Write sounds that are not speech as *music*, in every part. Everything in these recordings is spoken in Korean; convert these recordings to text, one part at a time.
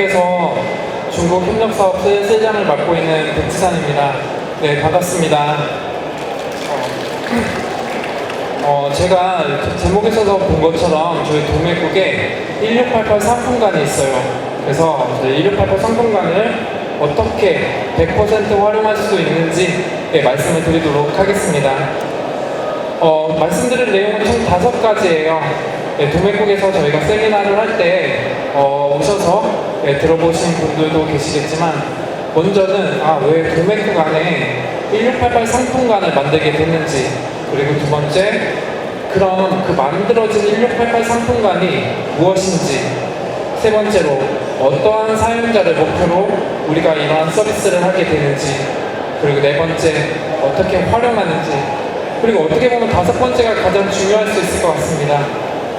대목에서 중국 협력 사업 세- 세장을 맡고 있는 백지산입니다. 네, 반갑습니다. 어, 제가 그 제목에서도 본 것처럼 저희 동해국에 1688 상품관이 있어요. 그래서 저희 1688 상품관을 어떻게 100% 활용할 수 있는지 예, 말씀을 드리도록 하겠습니다. 어, 말씀드릴 내용은 총 다섯 가지예요. 예, 도매국에서 저희가 세미나를 할때 어, 오셔서 예, 들어보신 분들도 계시겠지만 먼저는 아, 왜 도매국 안에 1688 상품관을 만들게 됐는지 그리고 두 번째 그럼 그 만들어진 1688 상품관이 무엇인지 세 번째로 어떠한 사용자를 목표로 우리가 이러한 서비스를 하게 되는지 그리고 네 번째 어떻게 활용하는지 그리고 어떻게 보면 다섯 번째가 가장 중요할 수 있을 것 같습니다.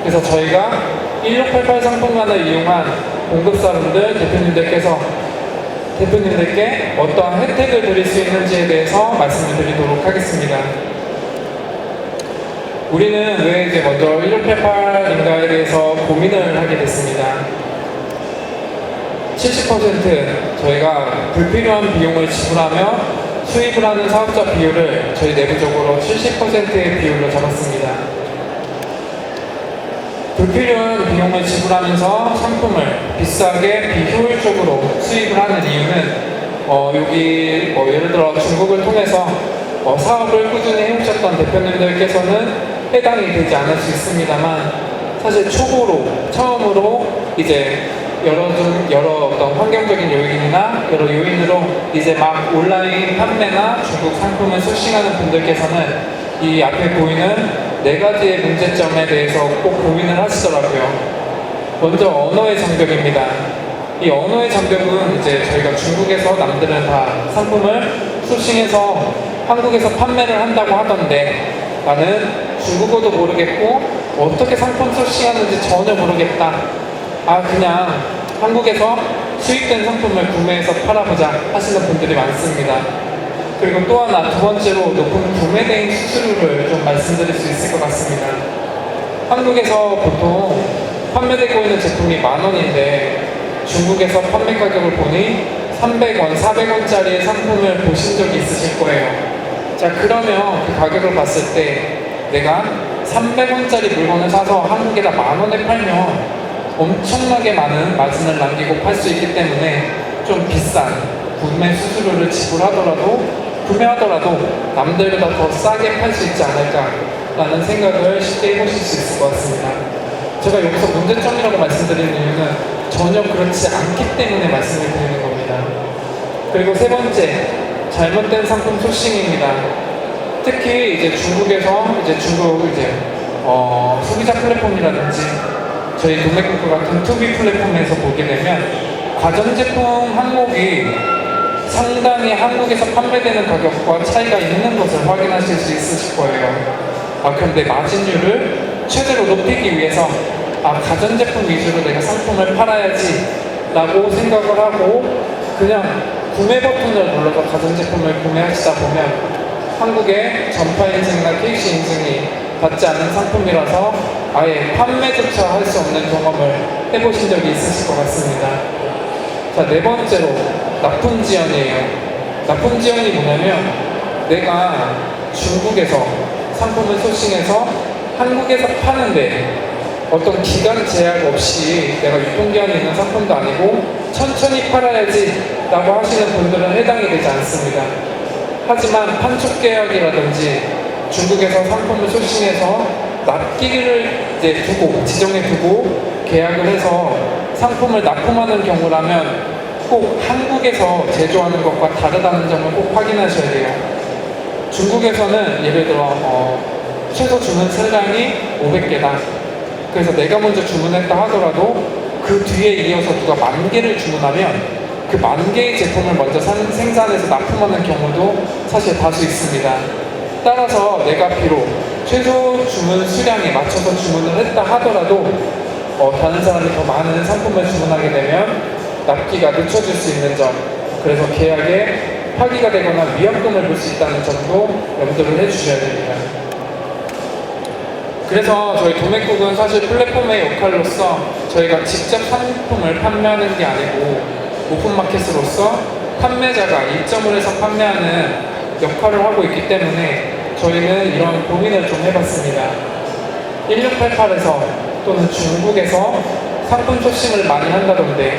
그래서 저희가 1688 상품관을 이용한 공급사분들 대표님들께서 대표님들께 어떠한 혜택을 드릴 수 있는지에 대해서 말씀을 드리도록 하겠습니다. 우리는 왜 이제 먼저 1688인가에 대해서 고민을 하게 됐습니다. 70% 저희가 불필요한 비용을 지불하며 수입을 하는 사업자 비율을 저희 내부적으로 70%의 비율로 잡았습니다. 불필요한 비용을 지불하면서 상품을 비싸게 비효율적으로 수입을 하는 이유는 어, 여기 뭐 예를 들어 중국을 통해서 어, 사업을 꾸준히 해오셨던 대표님들께서는 해당이 되지 않을 수 있습니다만 사실 초보로 처음으로 이제 여러 좀 여러 어떤 환경적인 요인이나 여러 요인으로 이제 막 온라인 판매나 중국 상품을 소싱하는 분들께서는 이 앞에 보이는 네 가지의 문제점에 대해서 꼭 고민을 하시더라고요. 먼저 언어의 장벽입니다. 이 언어의 장벽은 이제 저희가 중국에서 남들은 다 상품을 소싱해서 한국에서 판매를 한다고 하던데 나는 중국어도 모르겠고 어떻게 상품 소싱하는지 전혀 모르겠다. 아 그냥 한국에서 수입된 상품을 구매해서 팔아보자 하시는 분들이 많습니다. 그리고 또 하나 두 번째로 높은 구매 대행 수수료를 좀 말씀드릴 수 있을 것 같습니다. 한국에서 보통 판매되고 있는 제품이 만 원인데 중국에서 판매 가격을 보니 300원, 400원짜리 상품을 보신 적이 있으실 거예요. 자, 그러면 그 가격을 봤을 때 내가 300원짜리 물건을 사서 한국에다 만 원에 팔면 엄청나게 많은 마진을 남기고 팔 수 있기 때문에 좀 비싼 구매 수수료를 지불하더라도 구매하더라도 남들보다 더 싸게 팔 수 있지 않을까라는 생각을 쉽게 해보실 수 있을 것 같습니다. 제가 여기서 문제점이라고 말씀드리는 이유는 전혀 그렇지 않기 때문에 말씀을 드리는 겁니다. 그리고 세 번째, 잘못된 상품 소싱입니다. 특히 이제 중국에서 이제 중국 이제 어, 소비자 플랫폼이라든지 저희 동맥국가 같은 투비 플랫폼에서 보게 되면 가전제품 항목이 상당히 한국에서 판매되는 가격과 차이가 있는 것을 확인하실 수 있으실 거예요. 아, 그런데 마진율을 최대로 높이기 위해서 아, 가전제품 위주로 내가 상품을 팔아야지 라고 생각을 하고 그냥 구매 버튼을 눌러서 가전제품을 구매하시다 보면 한국의 전파 인증이나 KC 인증이 받지 않은 상품이라서 아예 판매조차 할 수 없는 경험을 해보신 적이 있으실 것 같습니다. 자, 네 번째로 나쁜 지연이에요. 나쁜 지연이 뭐냐면 내가 중국에서 상품을 소싱해서 한국에서 파는데 어떤 기간 제약 없이 내가 유통기한이 있는 상품도 아니고 천천히 팔아야지 라고 하시는 분들은 해당이 되지 않습니다. 하지만 판촉 계약이라든지 중국에서 상품을 소싱해서 납기를 이제 두고 지정해 두고 계약을 해서 상품을 납품하는 경우라면 꼭 한국에서 제조하는 것과 다르다는 점을 꼭 확인하셔야 돼요. 중국에서는 예를 들어 어, 최소 주문 수량이 500개다. 그래서 내가 먼저 주문했다 하더라도 그 뒤에 이어서 누가 만 개를 주문하면 그 만 개의 제품을 먼저 산- 생산해서 납품하는 경우도 사실 다수 있습니다. 따라서 내가 비록 최소 주문 수량에 맞춰서 주문을 했다 하더라도 어, 다른 사람이 더 많은 상품을 주문하게 되면 납기가 늦춰질 수 있는 점 그래서 계약에 파기가 되거나 위약금을 볼 수 있다는 점도 염두를 해주셔야 됩니다. 그래서 저희 도매국은 사실 플랫폼의 역할로서 저희가 직접 상품을 판매하는 게 아니고 오픈마켓으로서 판매자가 입점을 해서 판매하는 역할을 하고 있기 때문에 저희는 이런 고민을 좀 해봤습니다. 1688에서 또는 중국에서 상품 소싱을 많이 한다던데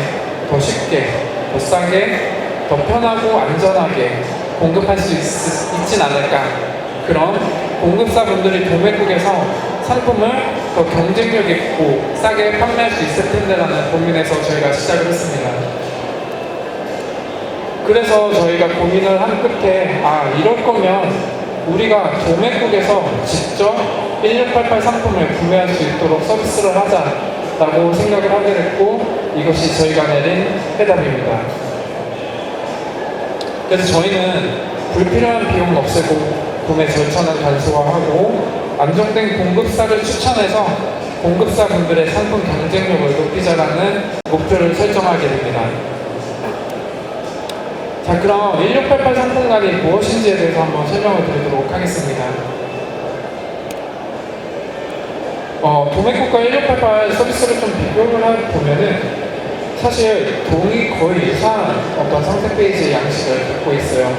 더 쉽게, 더 싸게, 더 편하고 안전하게 공급할 수 있, 있진 않을까 그런 공급사분들이 도매국에서 상품을 더 경쟁력 있고 싸게 판매할 수 있을 텐데라는 고민에서 저희가 시작을 했습니다. 그래서 저희가 고민을 한 끝에 아 이럴 거면 우리가 도매국에서 직접 1688 상품을 구매할 수 있도록 서비스를 하자라고 생각을 하게 됐고 이것이 저희가 내린 해답입니다. 그래서 저희는 불필요한 비용은 없애고 구매 절차는 단소화하고 안정된 공급사를 추천해서 공급사 분들의 상품 경쟁력을 높이자라는 목표를 설정하게 됩니다. 자 그럼 1688 상품관이 무엇인지에 대해서 한번 설명을 드리도록 하겠습니다. 어, 도매국과 1688 서비스를 좀 비교를 해 보면은 사실 동이 거의 유사한 어떤 상세 페이지 양식을 갖고 있어요.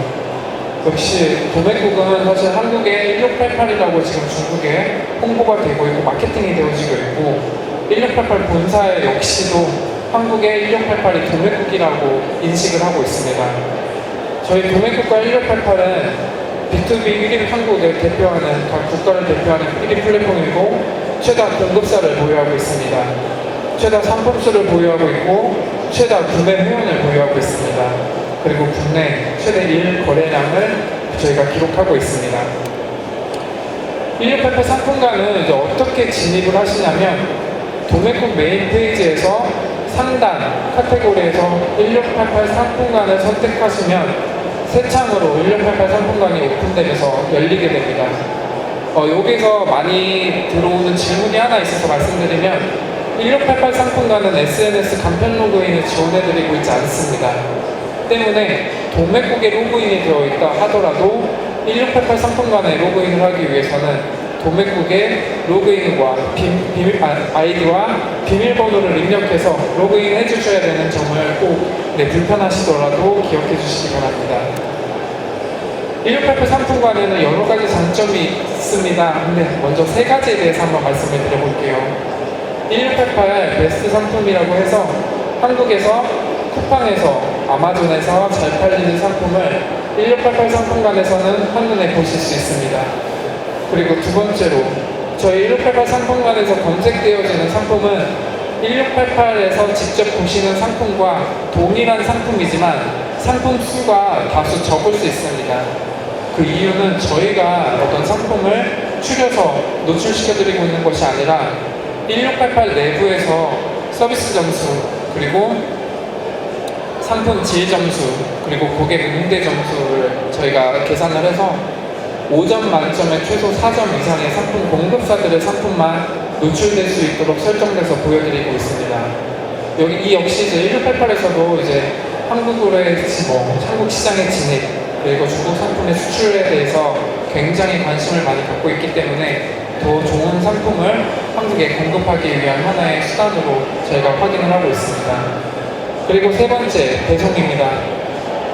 역시 도매국은 사실 한국에 1688이라고 지금 중국에 홍보가 되고 있고 마케팅이 되어지고 있고 1688 본사 역시도 한국의 1688이 도매국이라고 인식을 하고 있습니다. 저희 도매국과 1688은 B2B 1위 한국을 대표하는 각 국가를 대표하는 1위 플랫폼이고 최다 공급사를 보유하고 있습니다. 최다 상품수를 보유하고 있고 최다 구매 회원을 보유하고 있습니다. 그리고 국내 최대 1 거래량을 저희가 기록하고 있습니다. 1688 상품관은 이제 어떻게 진입을 하시냐면 도매국 메인 페이지에서 상단 카테고리에서 1688 상품관을 선택하시면 새 창으로 1688 상품관이 오픈되면서 열리게 됩니다. 어, 여기서 많이 들어오는 질문이 하나 있어서 말씀드리면 1688 상품관은 SNS 간편 로그인을 지원해드리고 있지 않습니다. 때문에 도매국에 로그인이 되어 있다 하더라도 1688 상품관에 로그인을 하기 위해서는 도매국의 로그인과 비, 밀 아이디와 비밀번호를 입력해서 로그인 해주셔야 되는 점을 꼭 네, 불편하시더라도 기억해 주시기 바랍니다. 1688 상품관에는 여러 가지 장점이 있습니다. 근데 먼저 세 가지에 대해서 한번 말씀을 드려볼게요. 1688 베스트 상품이라고 해서 한국에서 쿠팡에서 아마존에서 잘 팔리는 상품을 1688 상품관에서는 한눈에 보실 수 있습니다. 그리고 두 번째로 저희 1688 상품관에서 검색되어지는 상품은 1688에서 직접 보시는 상품과 동일한 상품이지만 상품 수가 다수 적을 수 있습니다. 그 이유는 저희가 어떤 상품을 추려서 노출시켜드리고 있는 것이 아니라 1688 내부에서 서비스 점수 그리고 상품 질 점수 그리고 고객 응대 점수를 저희가 계산을 해서 5점 만점에 최소 4점 이상의 상품 공급사들의 상품만 노출될 수 있도록 설정돼서 보여드리고 있습니다. 여기 이 역시 이제 1688에서도 이제 한국으로의 뭐 한국 시장의 진입 그리고 중국 상품의 수출에 대해서 굉장히 관심을 많이 갖고 있기 때문에 더 좋은 상품을 한국에 공급하기 위한 하나의 수단으로 저희가 확인을 하고 있습니다. 그리고 세 번째, 배송입니다.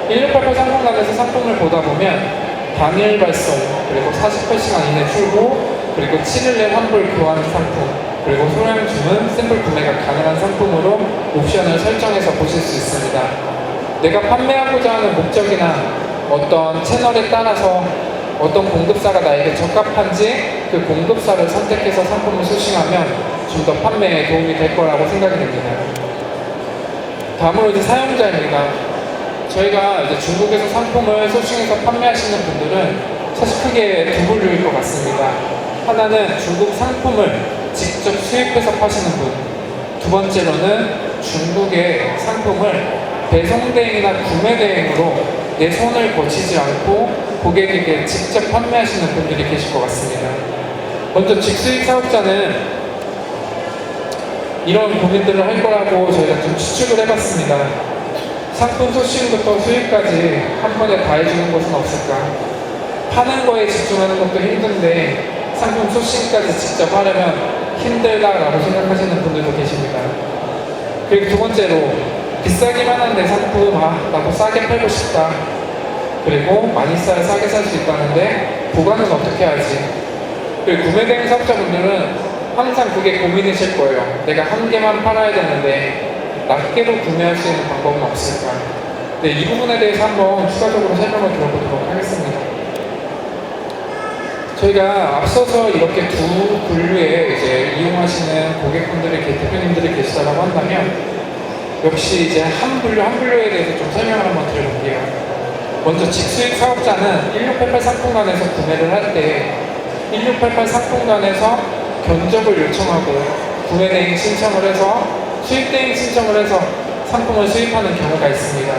1688 상품관에서 상품을 보다 보면 당일 발송, 그리고 48시간 이내 출고, 그리고 7일 내 환불 교환 상품, 그리고 소량 주문, 샘플 구매가 가능한 상품으로 옵션을 설정해서 보실 수 있습니다. 내가 판매하고자 하는 목적이나 어떤 채널에 따라서 어떤 공급사가 나에게 적합한지 그 공급사를 선택해서 상품을 소싱하면 좀 더 판매에 도움이 될 거라고 생각이 됩니다. 다음으로 이제 사용자입니다. 저희가 이제 중국에서 상품을 소싱해서 판매하시는 분들은 사실 크게 두 분류일 것 같습니다. 하나는 중국 상품을 직접 수입해서 파시는 분. 두 번째로는 중국의 상품을 배송 대행이나 구매 대행으로 내 손을 거치지 않고 고객에게 직접 판매하시는 분들이 계실 것 같습니다. 먼저 직수입 사업자는 이런 고민들을 할 거라고 저희가 좀 추측을 해봤습니다. 상품 소싱부터 수입까지 한 번에 다 해주는 것은 없을까? 파는 거에 집중하는 것도 힘든데 상품 소싱까지 직접 하려면 힘들다라고 생각하시는 분들도 계십니다. 그리고 두 번째로 비싸기만 한내 상품 아 나도 싸게 팔고 싶다. 그리고 많이 싸야 싸게 살 수 있다는데 보관은 어떻게 하지? 그리고 구매 대행 사업자분들은 항상 그게 고민이실 거예요. 내가 한 개만 팔아야 되는데 낱개로 구매할 수 있는 방법은 없을까? 네, 이 부분에 대해서 한번 추가적으로 설명을 들어보도록 하겠습니다. 저희가 앞서서 이렇게 두 분류의 이제 이용하시는 고객분들이 계- 대표님들이 계시다고 한다면 역시 이제 한 분류 한 분류에 대해서 좀 설명을 한번 드려볼게요. 먼저 직수익 사업자는 1688 상품관에서 구매를 할 때 1688 상품관에서 견적을 요청하고 구매 대행 신청을 해서 수입 대행 신청을 해서 상품을 수입하는 경우가 있습니다.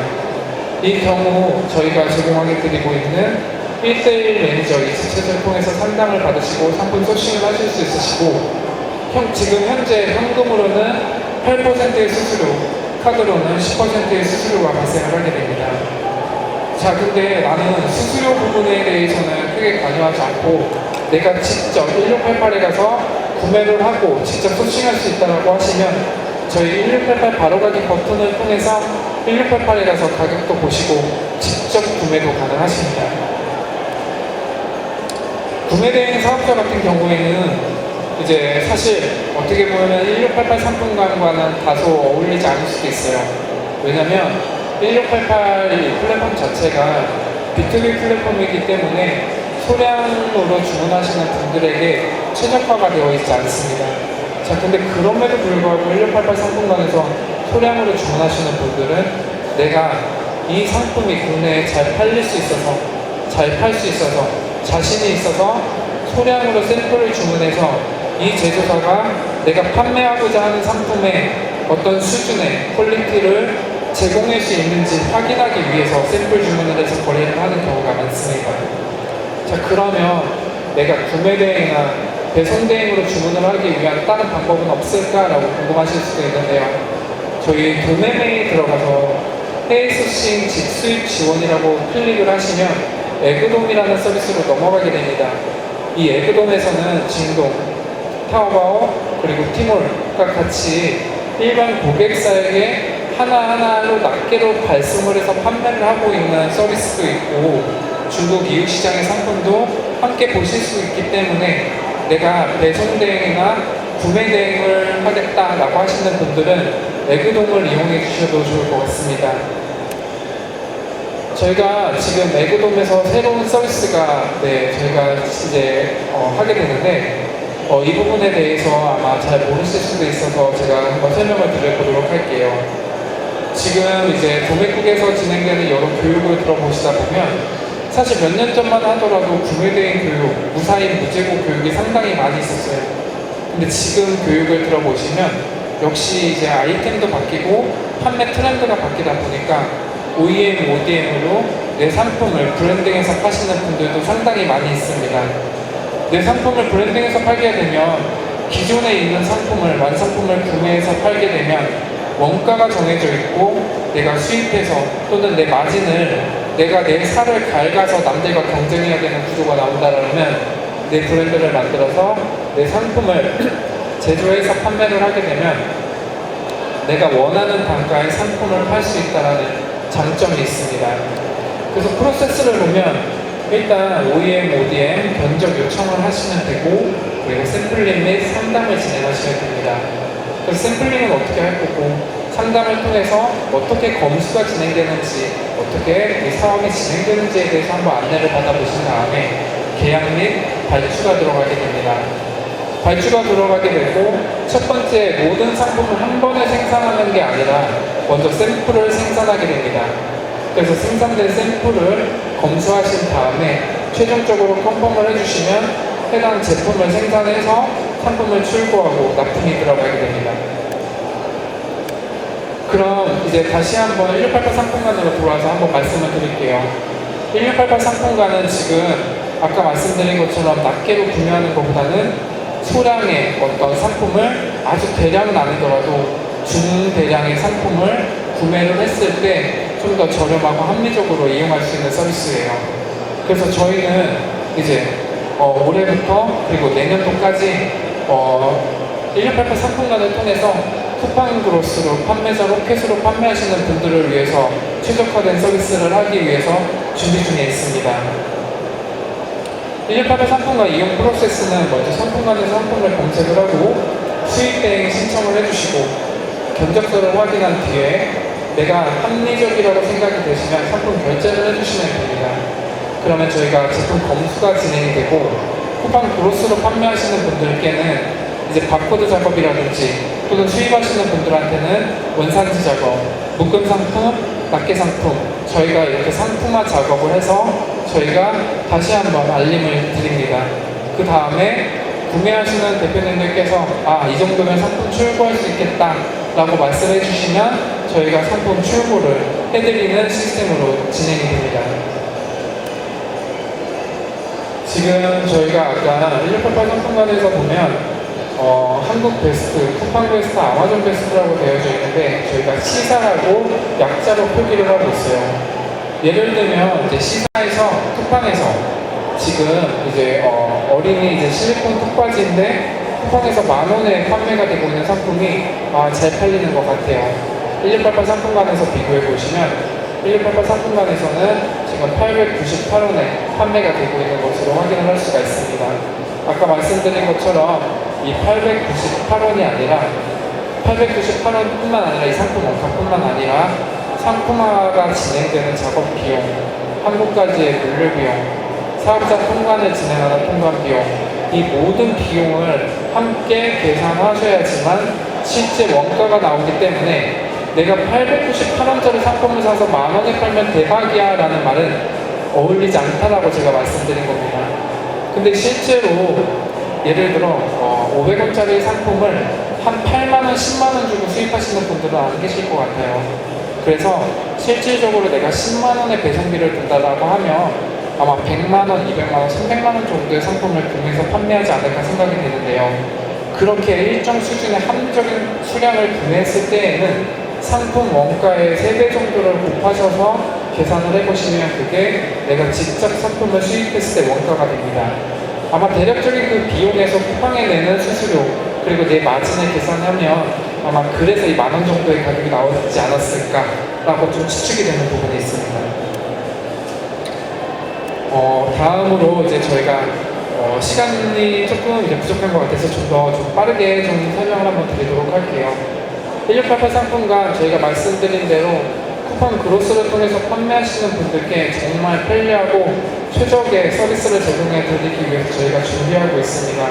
이 경우 저희가 제공하게 드리고 있는 1대1 매니저 이스챗을 통해서 상담을 받으시고 상품 소싱을 하실 수 있으시고 형 지금 현재 현금으로는 8%의 수수료, 카드로는 10%의 수수료가 발생을 하게 됩니다. 자, 근데 나는 수수료 부분에 대해서는 크게 관여하지 않고 내가 직접 1688에 가서 구매를 하고 직접 소싱할 수 있다고 하시면 저희 1688 바로가기 버튼을 통해서 1688에 가서 가격도 보시고 직접 구매도 가능하십니다. 구매 대행 사업자 같은 경우에는 이제 사실 어떻게 보면 1688 상품관과는 다소 어울리지 않을 수도 있어요. 왜냐면 1688이 플랫폼 자체가 B2B 플랫폼이기 때문에 소량으로 주문하시는 분들에게 최적화가 되어 있지 않습니다. 자, 근데 그럼에도 불구하고 1688 상품관에서 소량으로 주문하시는 분들은 내가 이 상품이 국내에 잘 팔릴 수 있어서 잘 팔 수 있어서 자신이 있어서 소량으로 샘플을 주문해서 이 제조사가 내가 판매하고자 하는 상품의 어떤 수준의 퀄리티를 제공할 수 있는지 확인하기 위해서 샘플 주문을 해서 거래를 하는 경우가 많습니다. 자 그러면 내가 구매 대행이나 배송 대행으로 주문을 하기 위한 다른 방법은 없을까라고 궁금하실 수도 있는데요. 저희 도매매에 들어가서 해외 소싱 직수입 지원이라고 클릭을 하시면 에그돔이라는 서비스로 넘어가게 됩니다. 이 에그돔에서는 진동, 타오바오 그리고 티몰과 같이 일반 고객사에게 하나하나로 낱개로 발송을 해서 판매를 하고 있는 서비스도 있고 중국 이웃 시장의 상품도 함께 보실 수 있기 때문에 내가 배송 대행이나 구매 대행을 하겠다라고 하시는 분들은 에그돔을 이용해 주셔도 좋을 것 같습니다. 저희가 지금 에그돔에서 새로운 서비스가 네 저희가 이제 어, 하게 되는데 어, 이 부분에 대해서 아마 잘 모르실 수도 있어서 제가 한번 설명을 드려보도록 할게요. 지금 이제 도매국에서 진행되는 여러 교육을 들어보시다 보면 사실 몇 년 전만 하더라도 구매대행 교육, 무사인 무재고 교육이 상당히 많이 있었어요. 근데 지금 교육을 들어보시면 역시 이제 아이템도 바뀌고 판매 트렌드가 바뀌다 보니까 OEM, ODM으로 내 상품을 브랜딩해서 파시는 분들도 상당히 많이 있습니다. 내 상품을 브랜딩해서 팔게 되면 기존에 있는 상품을 완성품을 구매해서 팔게 되면 원가가 정해져 있고 내가 수입해서 또는 내 마진을 내가 내 살을 갈가서 남들과 경쟁해야 되는 구조가 나온다면 내 브랜드를 만들어서 내 상품을 *clears throat* 제조해서 판매를 하게 되면 내가 원하는 단가의 상품을 팔 수 있다는 장점이 있습니다. 그래서 프로세스를 보면 일단 OEM, ODM 견적 요청을 하시면 되고 그리고 샘플링 및 상담을 진행하시면 됩니다. 그래서 샘플링은 어떻게 할 거고 상담을 통해서 어떻게 검수가 진행되는지 어떻게 이 사업이 진행되는지에 대해서 한번 안내를 받아보신 다음에 계약 및 발주가 들어가게 됩니다. 발주가 들어가게 되고 첫 번째 모든 상품을 한 번에 생산하는 게 아니라 먼저 샘플을 생산하게 됩니다. 그래서 생산된 샘플을 검수하신 다음에 최종적으로 컨펌을 해주시면 해당 제품을 생산해서 상품을 출고하고 납품이 들어가게 됩니다. 그럼 이제 다시 한번 1688 상품관으로 돌아와서 한번 말씀을 드릴게요. 1688 상품관은 지금 아까 말씀드린 것처럼 낱개로 구매하는 것보다는 소량의 어떤 상품을 아주 대량은 아니더라도 중대량의 상품을 구매를 했을 때 좀 더 저렴하고 합리적으로 이용할 수 있는 서비스예요. 그래서 저희는 이제 어, 올해부터 그리고 내년도까지 어, 1688 상품관을 통해서 쿠팡 그로스로 판매자 로켓으로 판매하시는 분들을 위해서 최적화된 서비스를 하기 위해서 준비 중에 있습니다. 1688 상품관 이용 프로세스는 먼저 상품관에서 상품을 검색을 하고 수익 대행 신청을 해주시고 견적서를 확인한 뒤에 내가 합리적이라고 생각이 되시면 상품 결제를 해주시면 됩니다. 그러면 저희가 제품 검수가 진행이 되고 쿠팡 그로스로 판매하시는 분들께는 이제 바코드 작업이라든지 또는 수입하시는 분들한테는 원산지 작업, 묶음 상품, 낱개 상품 저희가 이렇게 상품화 작업을 해서 저희가 다시 한번 알림을 드립니다. 그 다음에 구매하시는 대표님들께서 아 이 정도면 상품 출고할 수 있겠다 라고 말씀해 주시면 저희가 상품 출고를 해드리는 시스템으로 진행이 됩니다. 지금 저희가 아까 1688 상품관에서 보면 어, 한국 베스트, 쿠팡 베스트, 아마존 베스트라고 되어져 있는데 저희가 시사라고 약자로 표기를 하고 있어요. 예를 들면 이제 시사에서 쿠팡에서 지금 이제 어, 린이 이제 실리콘 턱받이인데 쿠팡에서 만 원에 판매가 되고 있는 상품이 아, 잘 팔리는 것 같아요. 1688 상품관에서 비교해 보시면 1688 상품관에서는 지금 898원에 판매가 되고 있는 것으로 확인을 할 수가 있습니다. 아까 말씀드린 것처럼 이 898원이 아니라 898원뿐만 아니라 이 상품 원가뿐만 아니라 상품화가 진행되는 작업 비용, 한국까지의 물류 비용, 사업자 통관을 진행하는 통관 비용, 이 모든 비용을 함께 계산하셔야지만 실제 원가가 나오기 때문에 내가 898원짜리 상품을 사서 만 원에 팔면 대박이야 라는 말은 어울리지 않다라고 제가 말씀드린 겁니다. 근데 실제로 예를 들어 어, 500원짜리 상품을 한 8만원, 10만원 주고 수입하시는 분들은 안 계실 것 같아요. 그래서 실질적으로 내가 10만원의 배송비를 든다라고 하면 아마 100만원, 200만원, 300만원 정도의 상품을 구매해서 판매하지 않을까 생각이 되는데요. 그렇게 일정 수준의 합리적인 수량을 구매했을 때에는 상품 원가의 3배 정도를 곱하셔서 계산을 해보시면 그게 내가 직접 상품을 수입했을 때 원가가 됩니다. 아마 대략적인 그 비용에서 쿠팡에 내는 수수료 그리고 내 마진을 계산하면 아마 그래서 이 만 원 정도의 가격이 나오지 않았을까라고 좀 추측이 되는 부분이 있습니다. 어, 다음으로 이제 저희가 어, 시간이 조금 이제 부족한 것 같아서 좀 더좀 빠르게 좀 설명을 한번 드리도록 할게요. 1688 상품관 저희가 말씀드린 대로 쿠팡 그로스를 통해서 판매하시는 분들께 정말 편리하고 최적의 서비스를 제공해 드리기 위해서 저희가 준비하고 있습니다.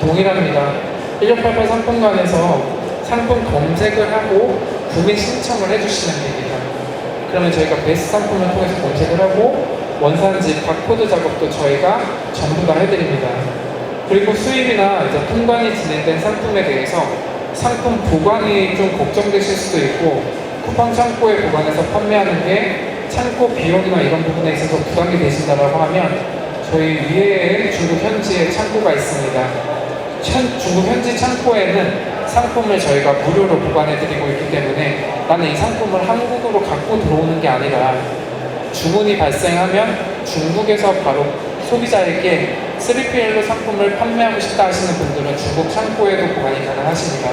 동일합니다. 1688 상품관에서 상품 검색을 하고 구매 신청을 해주시면 됩니다. 그러면 저희가 베스트 상품을 통해서 검색을 하고 원산지, 바코드 작업도 저희가 전부 다 해드립니다. 그리고 수입이나 이제 통관이 진행된 상품에 대해서 상품 보관이 좀 걱정되실 수도 있고 쿠팡 창고에 보관해서 판매하는 게 창고 비용이나 이런 부분에 있어서 부담이 되신다라고 하면 저희 위에 중국 현지에 창고가 있습니다. 현- 중국 현지 창고에는 상품을 저희가 무료로 보관해드리고 있기 때문에 나는 이 상품을 한국으로 갖고 들어오는 게 아니라 주문이 발생하면 중국에서 바로 소비자에게 3PL로 상품을 판매하고 싶다 하시는 분들은 중국 창고에도 보관이 가능하십니다.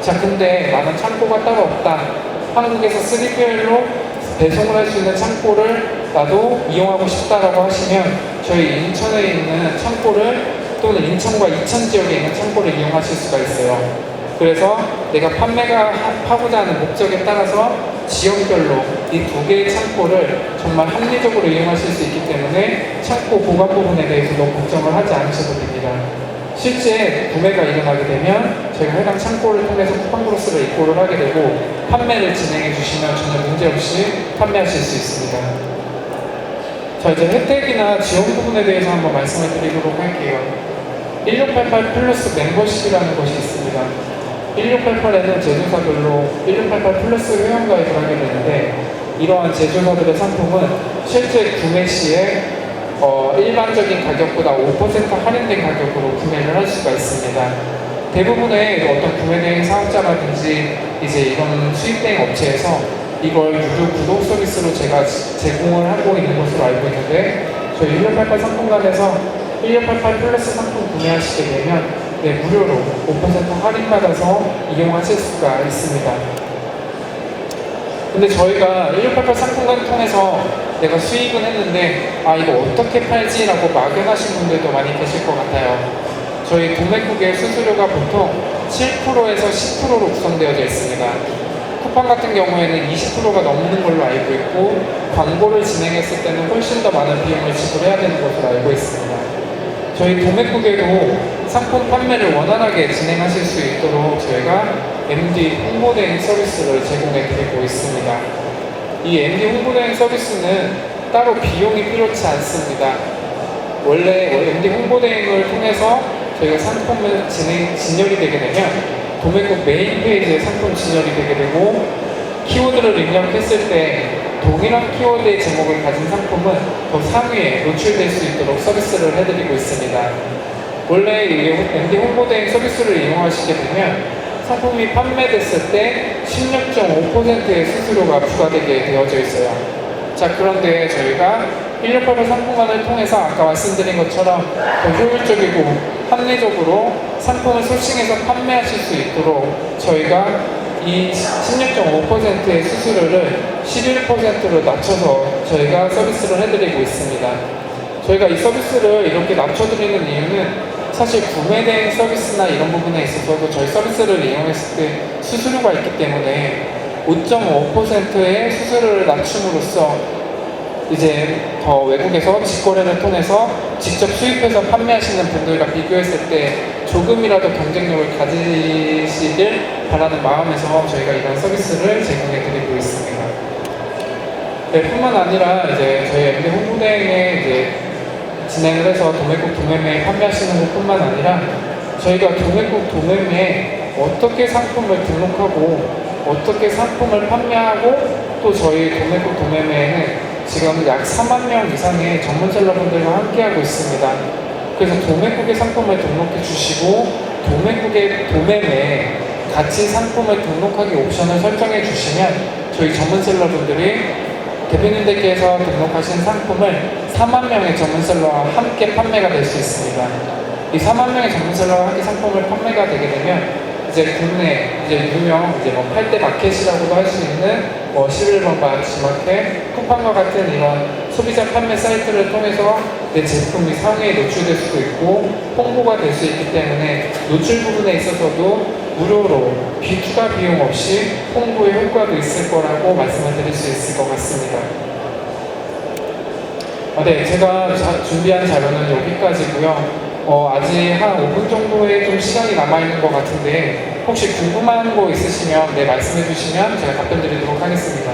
자, 근데 나는 창고가 따로 없다. 한국에서 3PL로 배송을 할 수 있는 창고를 나도 이용하고 싶다라고 하시면 저희 인천에 있는 창고를 또는 인천과 이천 지역에 있는 창고를 이용하실 수가 있어요. 그래서 내가 판매가 하- 하고자 하는 목적에 따라서 지역별로 이 두 개의 창고를 정말 합리적으로 이용하실 수 있기 때문에 창고 보관 부분에 대해서 너무 걱정을 하지 않으셔도 됩니다. 실제 구매가 일어나게 되면 저희가 해당 창고를 통해서 쿠팡그로스를 입고를 하게 되고 판매를 진행해 주시면 전혀 문제없이 판매하실 수 있습니다. 자 이제 혜택이나 지원 부분에 대해서 한번 말씀을 드리도록 할게요. 1688 플러스 멤버십이라는 것이 있습니다. 1688에는 제조사별로 1688 플러스 회원가입을 하게 되는데 이러한 제조사들의 상품은 실제 구매 시에 어, 일반적인 가격보다 5% 할인된 가격으로 구매를 할 수가 있습니다. 대부분의 어떤 구매대행 사업자라든지 이제 이런 수입대행 업체에서 이걸 유료 구독 서비스로 제가 제공을 하고 있는 것으로 알고 있는데 저희 1688 상품관에서 1688 플러스 상품 구매하시게 되면 네, 무료로 5% 할인받아서 이용하실 수가 있습니다. 근데 저희가 1688 상품관을 통해서 내가 수입은 했는데 아 이거 어떻게 팔지라고 막연하신 분들도 많이 계실 것 같아요. 저희 도매국의 수수료가 보통 7%에서 10%로 구성되어져 있습니다. 쿠팡 같은 경우에는 20%가 넘는 걸로 알고 있고 광고를 진행했을 때는 훨씬 더 많은 비용을 지불해야 되는 것으로 알고 있습니다. 저희 도매국에도 상품 판매를 원활하게 진행하실 수 있도록 저희가 MD 홍보대행 서비스를 제공해 드리고 있습니다. 이 MD 홍보대행 서비스는 따로 비용이 필요치 않습니다. 원래 MD 홍보대행을 통해서 저희가 상품을 진행, 진열이 되게 되면 도매국 메인 페이지에 상품 진열이 되게 되고 키워드를 입력했을 때 동일한 키워드의 제목을 가진 상품은 더 상위에 노출될 수 있도록 서비스를 해드리고 있습니다. 원래 이 MD 홍보대행 서비스를 이용하시게 되면 상품이 판매됐을 때 16.5%의 수수료가 부과되게 되어져 있어요. 자, 그런데 저희가 1688 상품관을 통해서 아까 말씀드린 것처럼 더 효율적이고 합리적으로 상품을 소싱해서 판매하실 수 있도록 저희가 이 16.5%의 수수료를 11%로 낮춰서 저희가 서비스를 해드리고 있습니다. 저희가 이 서비스를 이렇게 낮춰드리는 이유는 사실 구매대행 서비스나 이런 부분에 있어서도 저희 서비스를 이용했을 때 수수료가 있기 때문에 5.5%의 수수료를 낮춤으로써 이제 더 외국에서 직거래를 통해서 직접 수입해서 판매하시는 분들과 비교했을 때 조금이라도 경쟁력을 가지시길 바라는 마음에서 저희가 이런 서비스를 제공해 드리고 있습니다. 네, 뿐만 아니라 이제 저희 MD 홍보대행에 이제 진행을 해서 도매국 도매매 판매하시는 것뿐만 아니라 저희가 도매국 도매매에 어떻게 상품을 등록하고 어떻게 상품을 판매하고 또 저희 도매국 도매매에는 지금 약 4만 명 이상의 전문 셀러분들과 함께하고 있습니다. 그래서 도매국의 상품을 등록해 주시고 도매국의 도매매에 같이 상품을 등록하기 옵션을 설정해 주시면 저희 전문 셀러분들이 대표님들께서 등록하신 상품을 4만 명의 전문셀러와 함께 판매가 될 수 있습니다. 이 4만 명의 전문셀러와 함께 상품을 판매가 되게 되면 이제 국내 이제 유명 이제 뭐 8대 마켓이라고도 할 수 있는 뭐 11번 바 지마켓, 쿠팡과 같은 이런 소비자 판매 사이트를 통해서 내 제품이 상위에 노출될 수도 있고 홍보가 될 수 있기 때문에 노출 부분에 있어서도 무료로 비추가 비용 없이 홍보의 효과도 있을 거라고 말씀을 드릴 수 있을 것 같습니다. 아, 네, 제가 자- 준비한 자료는 여기까지고요. 어, 아직 한 5분 정도의 좀 시간이 남아있는 것 같은데 혹시 궁금한 거 있으시면 네, 말씀해 주시면 제가 답변 드리도록 하겠습니다.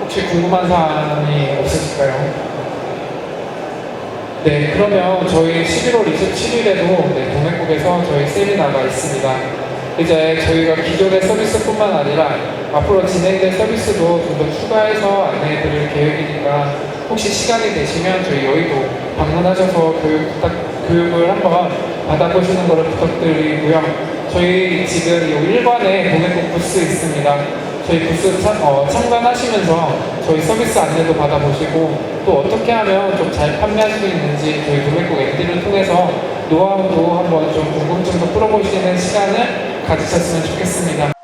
혹시 궁금한 사항이 없으실까요? 네, 그러면 저희 11월 27일에도 네, 동해국에서 저희 세미나가 있습니다. 이제 저희가 기존의 서비스뿐만 아니라 앞으로 진행될 서비스도 좀 더 추가해서 안내해 드릴 계획이니까 혹시 시간이 되시면 저희 여의도 방문하셔서 교육 부탁, 교육을 한번 받아보시는 것을 부탁드리고요. 저희 지금 이 1관에 동해국 부스 있습니다. 저희 부스 참, 어, 참관하시면서 저희 서비스 안내도 받아보시고 또 어떻게 하면 좀 잘 판매할 수 있는지 저희 도매국 MD를 통해서 노하우도 한번 좀 궁금증도 풀어보시는 시간을 가지셨으면 좋겠습니다.